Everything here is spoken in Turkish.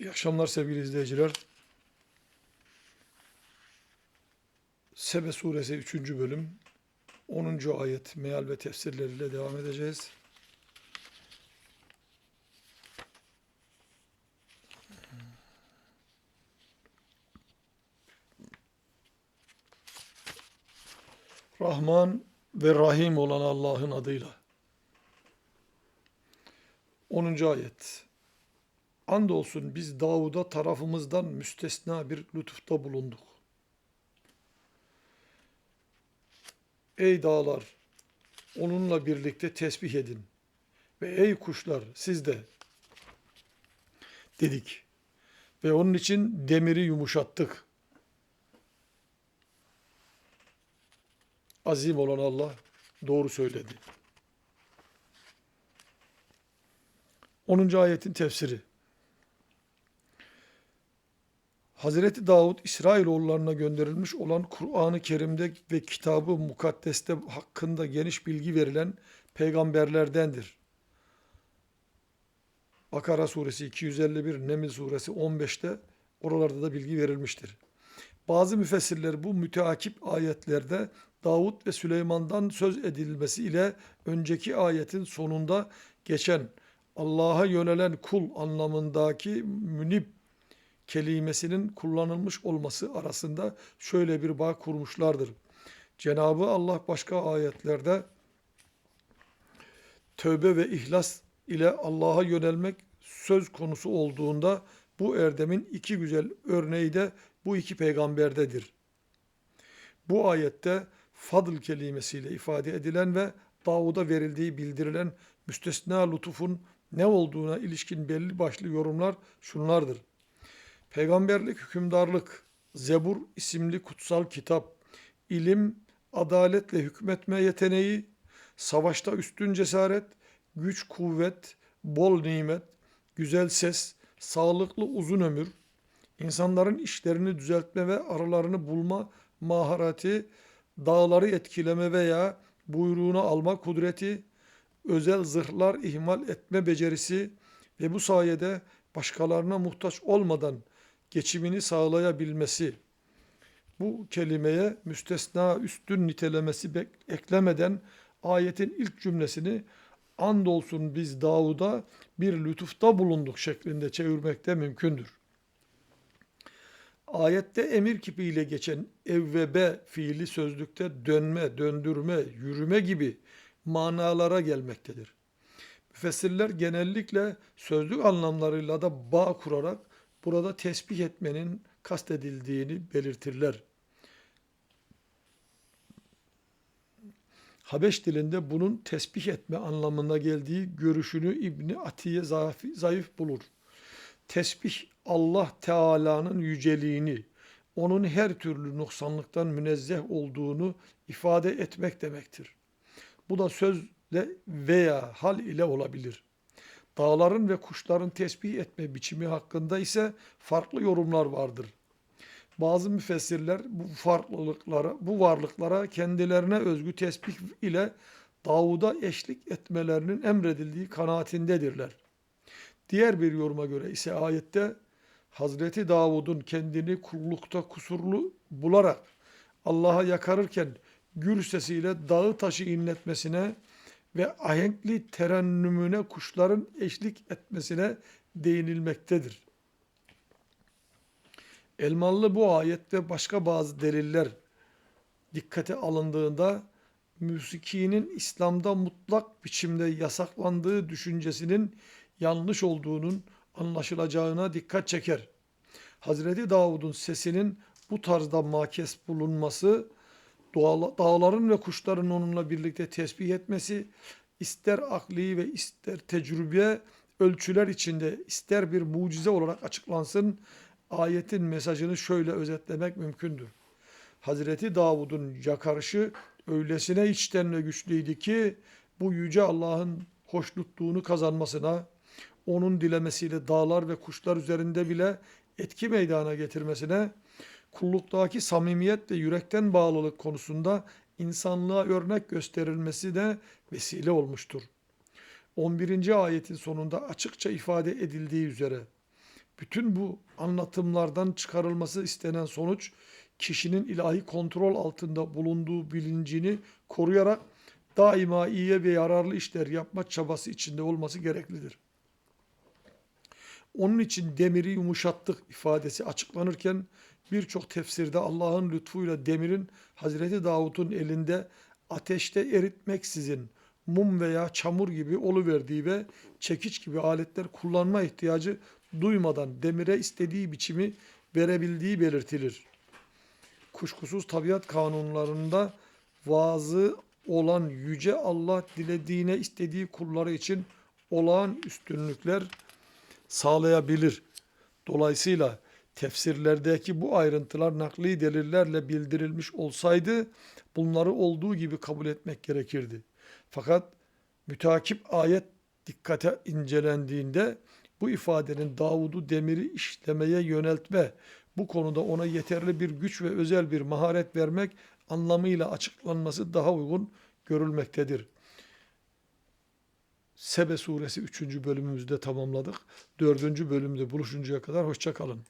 İyi akşamlar sevgili izleyiciler. Sebe suresi 3. bölüm 10. ayet meal ve tefsirleriyle devam edeceğiz. Rahman ve Rahim olan Allah'ın adıyla. 10. ayet. Andolsun biz Davud'a tarafımızdan müstesna bir lütufta bulunduk. Ey dağlar, onunla birlikte tesbih edin. Ve ey kuşlar, siz de dedik. Ve onun için demiri yumuşattık. Azim olan Allah doğru söyledi. 10. ayetin tefsiri. Hazreti Davud İsrailoğullarına gönderilmiş olan Kur'an-ı Kerim'de ve kitabı mukaddeste hakkında geniş bilgi verilen peygamberlerdendir. Bakara suresi 251, Neml suresi 15'te oralarda da bilgi verilmiştir. Bazı müfessirler bu müteakip ayetlerde Davud ve Süleyman'dan söz edilmesi ile önceki ayetin sonunda geçen Allah'a yönelen kul anlamındaki münib kelimesinin kullanılmış olması arasında şöyle bir bağ kurmuşlardır. Cenabı Allah başka ayetlerde tövbe ve ihlas ile Allah'a yönelmek söz konusu olduğunda bu erdemin iki güzel örneği de bu iki peygamberdedir. Bu ayette fadl kelimesiyle ifade edilen ve Davud'a verildiği bildirilen müstesna lütufun ne olduğuna ilişkin belli başlı yorumlar şunlardır. Peygamberlik, hükümdarlık, Zebur isimli kutsal kitap, ilim, adaletle hükmetme yeteneği, savaşta üstün cesaret, güç, kuvvet, bol nimet, güzel ses, sağlıklı uzun ömür, insanların işlerini düzeltme ve aralarını bulma mahareti, dağları etkileme veya buyruğunu alma kudreti, özel zırhlar ihmal etme becerisi ve bu sayede başkalarına muhtaç olmadan geçimini sağlayabilmesi. Bu kelimeye müstesna üstün nitelemesi eklemeden ayetin ilk cümlesini andolsun biz Davud'a bir lütufta bulunduk şeklinde çevirmek de mümkündür. Ayette emir kipiyle geçen evvebe fiili sözlükte dönme, döndürme, yürüme gibi manalara gelmektedir. Müfessirler genellikle sözlük anlamlarıyla da bağ kurarak burada tesbih etmenin kastedildiğini belirtirler. Habeş dilinde bunun tesbih etme anlamına geldiği görüşünü İbni Atiye zayıf bulur. Tesbih Allah Teala'nın yüceliğini, onun her türlü noksanlıktan münezzeh olduğunu ifade etmek demektir. Bu da sözle veya hal ile olabilir. Dağların ve kuşların tesbih etme biçimi hakkında ise farklı yorumlar vardır. Bazı müfessirler bu farklılıklara, bu varlıklara kendilerine özgü tesbih ile Davud'a eşlik etmelerinin emredildiği kanaatindedirler. Diğer bir yoruma göre ise ayette Hazreti Davud'un kendini kullukta kusurlu bularak Allah'a yakarırken gür sesiyle dağı taşı inletmesine ve ahenkli terennümüne kuşların eşlik etmesine değinilmektedir. Elmalı bu ayet ve başka bazı deliller dikkate alındığında müzikinin İslam'da mutlak biçimde yasaklandığı düşüncesinin yanlış olduğunun anlaşılacağına dikkat çeker. Hazreti Davud'un sesinin bu tarzda makes bulunması dağların ve kuşların onunla birlikte tesbih etmesi, ister akli ve ister tecrübe ölçüler içinde ister bir mucize olarak açıklansın, ayetin mesajını şöyle özetlemek mümkündür. Hazreti Davud'un yakarışı öylesine içten ve güçlüydü ki bu yüce Allah'ın hoşnutluğunu kazanmasına, onun dilemesiyle dağlar ve kuşlar üzerinde bile etki meydana getirmesine, kulluktaki samimiyet ve yürekten bağlılık konusunda insanlığa örnek gösterilmesi de vesile olmuştur. 11. ayetin sonunda açıkça ifade edildiği üzere Bütün bu anlatımlardan çıkarılması istenen sonuç kişinin ilahi kontrol altında bulunduğu bilincini koruyarak daima iyiye ve yararlı işler yapma çabası içinde olması gereklidir. Onun için demiri yumuşattık ifadesi açıklanırken birçok tefsirde Allah'ın lütfuyla demirin Hazreti Davud'un elinde ateşte eritmeksizin mum veya çamur gibi oluverdiği ve çekiç gibi aletler kullanma ihtiyacı duymadan demire istediği biçimi verebildiği belirtilir. Kuşkusuz tabiat kanunlarında vaazı olan yüce Allah dilediğine istediği kulları için olağan üstünlükler sağlayabilir. Dolayısıyla tefsirlerdeki bu ayrıntılar nakli delillerle bildirilmiş olsaydı bunları olduğu gibi kabul etmek gerekirdi. Fakat mütakip ayet dikkate incelendiğinde bu ifadenin Davud'u demiri işlemeye yöneltme, bu konuda ona yeterli bir güç ve özel bir maharet vermek anlamıyla açıklanması daha uygun görülmektedir. Sebe suresi 3. bölümümüzde tamamladık. 4. bölümde buluşuncaya kadar hoşça kalın.